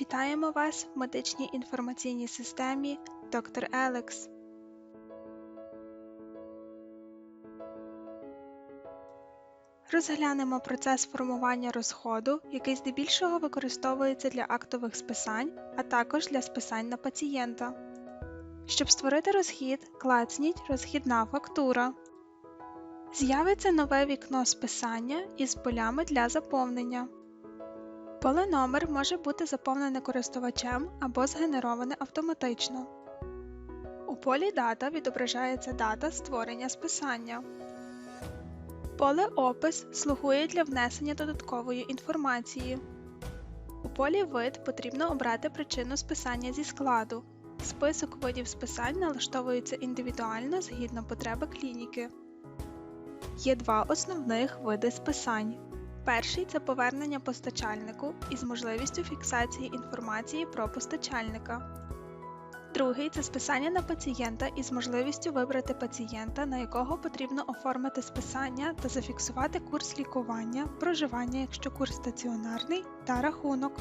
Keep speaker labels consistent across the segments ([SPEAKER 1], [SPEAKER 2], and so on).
[SPEAKER 1] Вітаємо вас в медичній інформаційній системі Dr. Елекс. Розглянемо процес формування розходу, який здебільшого використовується для актових списань, а також для списань на пацієнта. Щоб створити розхід, клацніть Розхідна фактура. З'явиться нове вікно списання із полями для заповнення. Поле номер може бути заповнене користувачем або згенероване автоматично. У полі Дата відображається дата створення списання. Поле Опис слугує для внесення додаткової інформації. У полі Вид потрібно обрати причину списання зі складу. Список видів списань налаштовується індивідуально згідно потреби клініки. Є два основних види списань. Перший це повернення постачальнику із можливістю фіксації інформації про постачальника. Другий це списання на пацієнта із можливістю вибрати пацієнта, на якого потрібно оформити списання та зафіксувати курс лікування, проживання, якщо курс стаціонарний, та рахунок.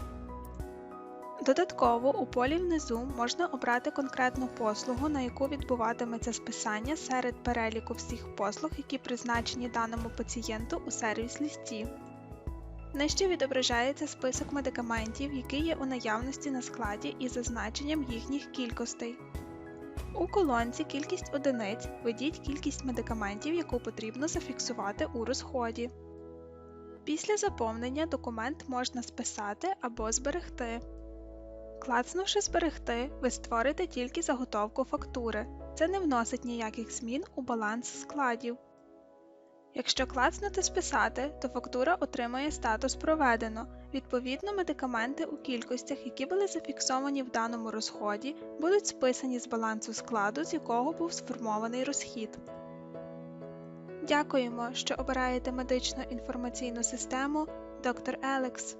[SPEAKER 1] Додатково у полі внизу можна обрати конкретну послугу, на яку відбуватиметься списання серед переліку всіх послуг, які призначені даному пацієнту у сервіс-лісті. Нижче відображається список медикаментів, який є у наявності на складі із зазначенням їхніх кількостей. У колонці Кількість одиниць введіть кількість медикаментів, яку потрібно зафіксувати у розході. Після заповнення документ можна списати або зберегти. Клацнувши Зберегти, ви створите тільки заготовку фактури. Це не вносить ніяких змін у баланс складів. Якщо клацнути Списати, то фактура отримає статус Проведено. Відповідно, медикаменти у кількостях, які були зафіксовані в даному розході, будуть списані з балансу складу, з якого був сформований розхід. Дякуємо, що обираєте медичну інформаційну систему Доктор Елекс.